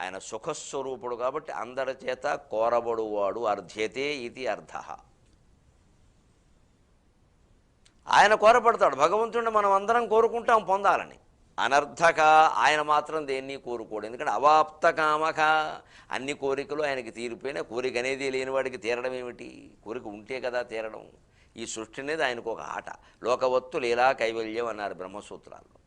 ఆయన సుఖస్వరూపుడు కాబట్టి అందరి చేత కోరబడువాడు అర్ధ్యతే ఇది అర్థ. ఆయన కోరపడతాడు భగవంతుడిని మనం అందరం కోరుకుంటాం పొందాలని. అనర్థక ఆయన మాత్రం దేన్ని కోరుకోడు. ఎందుకంటే అవాప్త కామక అన్ని కోరికలు ఆయనకి తీరిపోయినా కోరిక అనేది లేనివాడికి తీరడం ఏమిటి? కోరిక ఉంటే కదా తీరడం. ఈ సృష్టి అనేది ఆయనకు ఒక ఆట. లోకవత్తు లీలా కైవల్యం అన్నారు బ్రహ్మసూత్రాల్లో.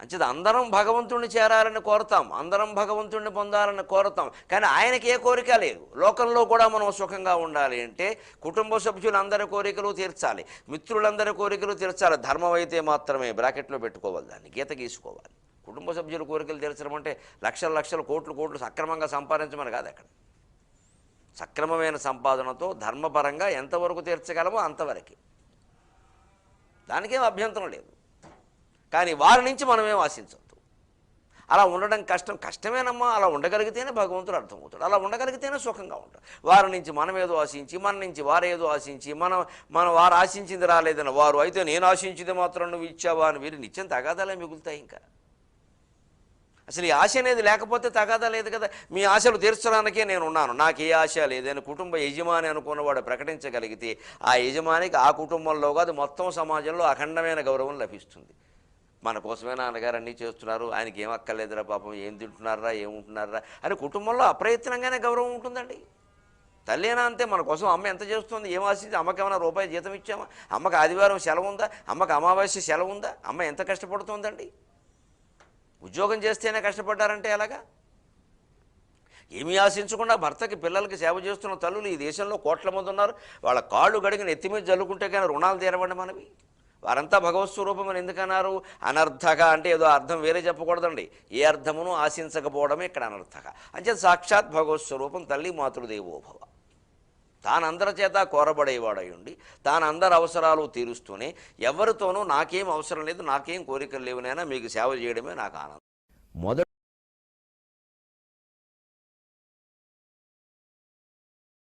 అంచేది అందరం భగవంతుణ్ణి చేరాలని కోరతాం అందరం భగవంతుణ్ణి పొందాలని కోరతాం. కానీ ఆయనకి ఏ కోరిక లేదు. లోకంలో కూడా మనం సుఖంగా ఉండాలి అంటే కుటుంబ సభ్యులందరి కోరికలు తీర్చాలి మిత్రులందరి కోరికలు తీర్చాలి. ధర్మం అయితే మాత్రమే బ్రాకెట్లో పెట్టుకోవాలి దాన్ని గీత గీసుకోవాలి. కుటుంబ సభ్యుల కోరికలు తీర్చడం అంటే లక్షల లక్షల కోట్లు కోట్లు సక్రమంగా సంపాదించమని కాదు అక్కడ. సక్రమమైన సంపాదనతో ధర్మపరంగా ఎంతవరకు తీర్చగలమో అంతవరకే. దానికేం అభ్యంతరం లేదు. కానీ వారి నుంచి మనమేం ఆశించవద్దు. అలా ఉండడం కష్టం కష్టమేనమ్మా అలా ఉండగలిగితేనే భగవంతుడు అర్థమవుతాడు. అలా ఉండగలిగితేనే సుఖంగా ఉంటాడు. వారి నుంచి మనం ఏదో ఆశించి మన నుంచి వారేదో ఆశించి మనం మనం వారు ఆశించింది రాలేదని వారు అయితే నేను ఆశించింది మాత్రం నువ్వు ఇచ్చావా అని వీరు నిత్యం తగాదాలే మిగులుతాయి ఇంకా. అసలు ఈ ఆశ అనేది లేకపోతే తగాదా లేదు కదా. మీ ఆశలు తీర్చడానికే నేను ఉన్నాను. నాకు ఏ ఆశ లేదని కుటుంబ యజమాని అనుకున్నవాడు ప్రకటించగలిగితే ఆ యజమానికి ఆ కుటుంబంలో కాదు మొత్తం సమాజంలో అఖండమైన గౌరవం లభిస్తుంది. మన కోసమే నాన్నగారు అన్నీ చేస్తున్నారు. ఆయనకి ఏం అక్కర్లేదురా పాపం ఏం తింటున్నారా ఏముంటున్నారా అని కుటుంబంలో అప్రయత్నంగానే గౌరవం ఉంటుందండి. తల్లినా అంతే మన కోసం అమ్మ ఎంత చేస్తుంది ఏం ఆశించి అమ్మకి ఏమైనా రూపాయి జీతం ఇచ్చామా? అమ్మకి ఆదివారం సెలవు ఉందా? అమ్మకి అమావాస్య సెలవు ఉందా? అమ్మ ఎంత కష్టపడుతోందండి? ఉద్యోగం చేస్తేనే కష్టపడ్డారంటే ఎలాగా? ఏమీ ఆశించకుండా భర్తకి పిల్లలకి సేవ చేస్తున్న తల్లులు ఈ దేశంలో కోట్ల మంది ఉన్నారు. వాళ్ళ కాళ్ళు గడిగిన ఎత్తి మీద జల్లుకుంటే కానీ రుణాలు తీరవండి మనవి. వారంతా భగవత్ స్వరూపం అని ఎందుకన్నారు? అనర్థక అంటే ఏదో అర్థం వేరే చెప్పకూడదండి. ఏ అర్థమును ఆశించకపోవడమే ఇక్కడ అనర్థక అంటే సాక్షాత్ భగవత్ స్వరూపం తల్లి మాతృదేవోభవ తాను అందరి చేత కోరబడేవాడై ఉండి తాను అందరి అవసరాలు తీరుస్తూనే ఎవరితోనూ నాకేం అవసరం లేదు నాకేం కోరికలు లేవునైనా మీకు సేవ చేయడమే నాకు ఆనందం. మొదటి